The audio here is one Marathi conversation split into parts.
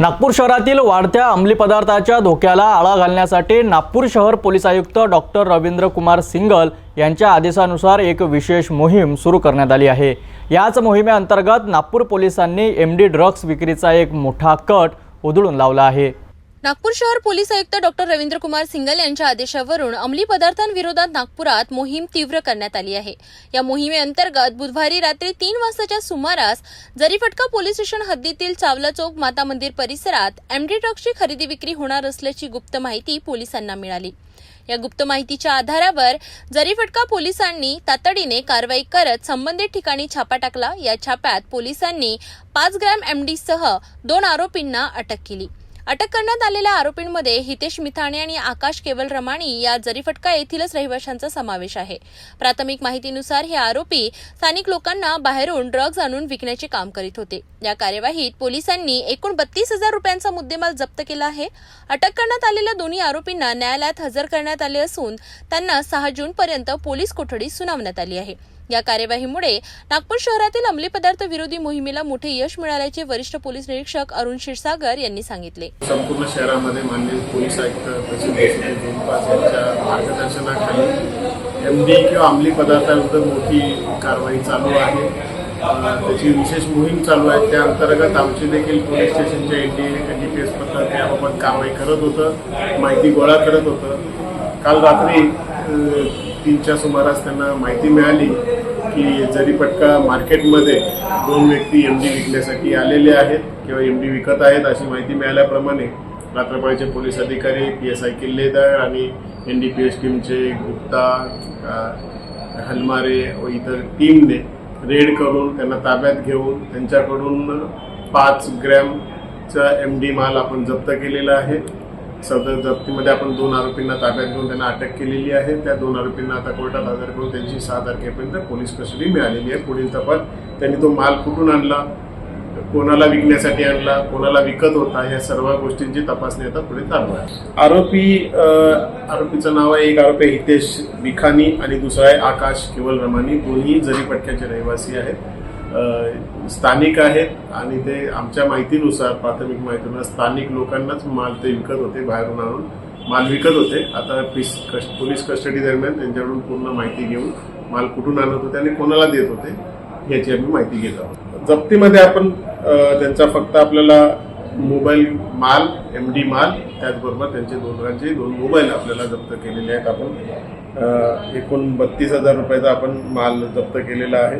नागपूर शहरातील वाढत्या अंमली पदार्थाच्या धोक्याला आळा घालण्यासाठी नागपूर शहर पोलीस आयुक्त डॉक्टर रवींद्र कुमार सिंगल यांच्या आदेशानुसार एक विशेष मोहीम सुरू करण्यात आली आहे. याच मोहिमेअंतर्गत नागपूर पोलिसांनी एम डी ड्रग्स विक्रीचा एक मोठा कट उधळून लावला आहे. नागपूर शहर पोलीस आयुक्त डॉक्टर रवींद्र कुमार सिंगल यांच्या आदेशावरून अंमली पदार्थांविरोधात नागपुरात मोहीम तीव्र करण्यात आली आहे. या मोहिमेअंतर्गत बुधवारी रात्री तीन वाजताच्या सुमारास जरीफटका पोलीस स्टेशन हद्दीतील चावला चौक माता मंदिर परिसरात एमडी ट्रकची खरेदी विक्री होणार असल्याची गुप्त माहिती पोलिसांना मिळाली. या गुप्त माहितीच्या आधारावर जरीफटका पोलिसांनी तातडीने कारवाई करत संबंधित ठिकाणी छापा टाकला. या छाप्यात पोलिसांनी पाच ग्रॅम एमडीसह दोन आरोपींना अटक केली. अटक करण्यात आलेल्या आरोपींमध्ये हितेश मिथाणे आणि आकाश केवल रमाणी या जरीफटका येथीलच रहिवाशांचा समावेश आहे. प्राथमिक माहितीनुसार हे आरोपी स्थानिक लोकांना बाहेरून ड्रग्ज आणून विकण्याचे काम करीत होते. या कार्यवाहीत पोलिसांनी एकूण बत्तीस हजार रुपयांचा मुद्देमाल जप्त केला आहे. अटक करण्यात आलेल्या दोन्ही आरोपींना न्यायालयात हजर करण्यात आले असून त्यांना सहा जून पर्यंत पोलीस कोठडी सुनावण्यात आली आहे. या कार्यवाहीमुळे नागपूर शहरातील अंमली पदार्थ विरोधी मोहिमेला मोठे यश मिळाल्याचे वरिष्ठ पोलीस निरीक्षक अरुण क्षीरसागर यांनी सांगितले. संपूर्ण शहरामध्ये माननीय पोलीस आयुक्त तहसील मार्गदर्शनाखाली किंवा अंमली पदार्थाविरुद्ध मोठी कारवाई चालू आहे. त्याची विशेष मोहीम चालू आहे. त्या अंतर्गत आमचे देखील पोलीस स्टेशनच्या N D N D P S पथक याबाबत कारवाई करत होतं. माहिती गोळा करत होतं. काल रात्री तीनच्या सुमारास त्यांना माहिती मिळाली की जरीपटका मार्केटमध्ये दोन व्यक्ती एम डी विकण्यासाठी आलेले आहेत किंवा एम डी विकत आहेत अशी माहिती मिळाल्याप्रमाणे रात्रपाळीचे पोलीस अधिकारी पी एस आय किल्लेदार आणि एन डी पी एस टीमचे गुप्ता हलमारे व इतर टीमने रेड करून त्यांना ताब्यात घेऊन त्यांच्याकडून पाच ग्रॅमचा एम डी माल आपण जप्त केलेला आहे. सदर जप्तीमध्ये आपण दोन आरोपींना ताब्यात घेऊन त्यांना अटक केलेली आहे. त्या दोन आरोपींना आता कोर्टात हजर करून त्यांची सहा तारखेपर्यंत पोलीस कस्टडी मिळालेली आहे. पुढील तपास. त्यांनी तो माल कुठून आणला? कोणाला विकण्यासाठी आणला? कोणाला विकत होता? या सर्व गोष्टींची तपासणी आता पुढे चालू आहे. आरोपी आरोपीचं नाव आहे एक आरोपी आहे हितेश बिखानी आणि दुसरा आहे आकाश केवल रमानी. दोन्ही जरीपटक्याचे रहिवासी आहेत. स्थानिक आहेत आणि ते आमच्या माहितीनुसार प्राथमिक माहितीनुसार स्थानिक लोकांनाच माल ते विकत होते बाहेरून आणून माल विकत होते. आता पीस कस पोलीस कस्टडी दरम्यान त्यांच्याकडून पूर्ण माहिती घेऊन माल कुठून आणत होते आणि कोणाला देत होते याची आम्ही माहिती घेत आहोत. जप्तीमध्ये आपण त्यांचा फक्त आपल्याला मोबाईल माल एम डी माल त्याचबरोबर त्यांचे दोघांचे दोन मोबाईल आपल्याला जप्त केलेले आहेत. आपण एकूण बत्तीस हजार रुपयाचा आपण माल जप्त केलेला आहे.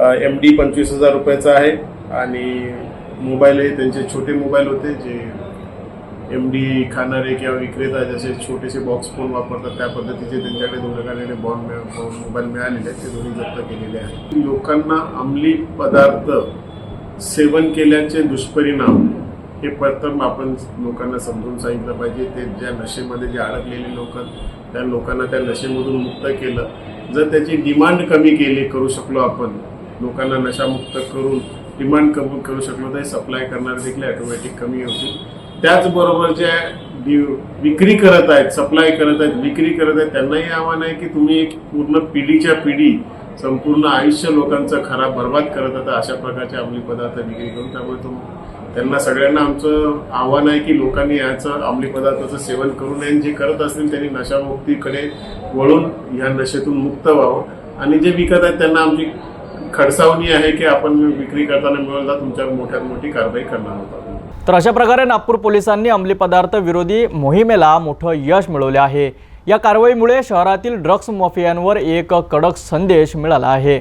एम डी पंचवीस हजार रुपयाचा आहे. आणि मोबाईल हे त्यांचे छोटे मोबाईल होते जे एम डी खाणारे किंवा विक्रेता जसे छोटेसे बॉक्स फोन वापरतात त्या पद्धतीचे त्यांच्याकडे दोन प्रकारचे बॉन्ड मोबाईल मिळालेले आहेत ते दोन्ही जप्त केलेले आहेत. लोकांना अंमली पदार्थ सेवन केल्याचे दुष्परिणाम हे प्रथम आपण लोकांना समजून सांगितलं पाहिजे. ते ज्या नशेमध्ये जे अडकलेले लोक त्या लोकांना त्या नशेमधून मुक्त केलं. जर त्याची डिमांड कमी केली करू शकलो आपण लोकांना नशामुक्त करून डिमांड कमी करू शकलो तर सप्लाय करणारे देखील ऑटोमॅटिक कमी होतील. त्याचबरोबर जे विक्री करत आहेत सप्लाय करत आहेत विक्री करत आहेत त्यांनाही आव्हान आहे की तुम्ही एक पूर्ण पिढीच्या पिढी संपूर्ण आयुष्य लोकांचं खराब बर्बाद करत आता अशा प्रकारचे अंमली पदार्थ विक्री करून त्यामुळे तुम त्यांना सगळ्यांना आमचं आव्हान आहे की लोकांनी याचं अंमली पदार्थाचं सेवन करू नये जे करत असतील त्यांनी नशामुक्तीकडे वळून ह्या नशेतून मुक्त व्हावं. आणि जे विकत आहेत त्यांना आमची खडसावणी आहे की आपण विक्री करताना मिळवला तुमच्यावर मोठ्यात मोठी कारवाई करणार होता तर अशा प्रकारे नागपूर पोलिसांनी अंमली पदार्थ विरोधी मोहिमेला मोठं यश मिळवले आहे. या कारवाईमुळे शहरातील ड्रग्स माफियांवर एक कडक संदेश मिळाला आहे.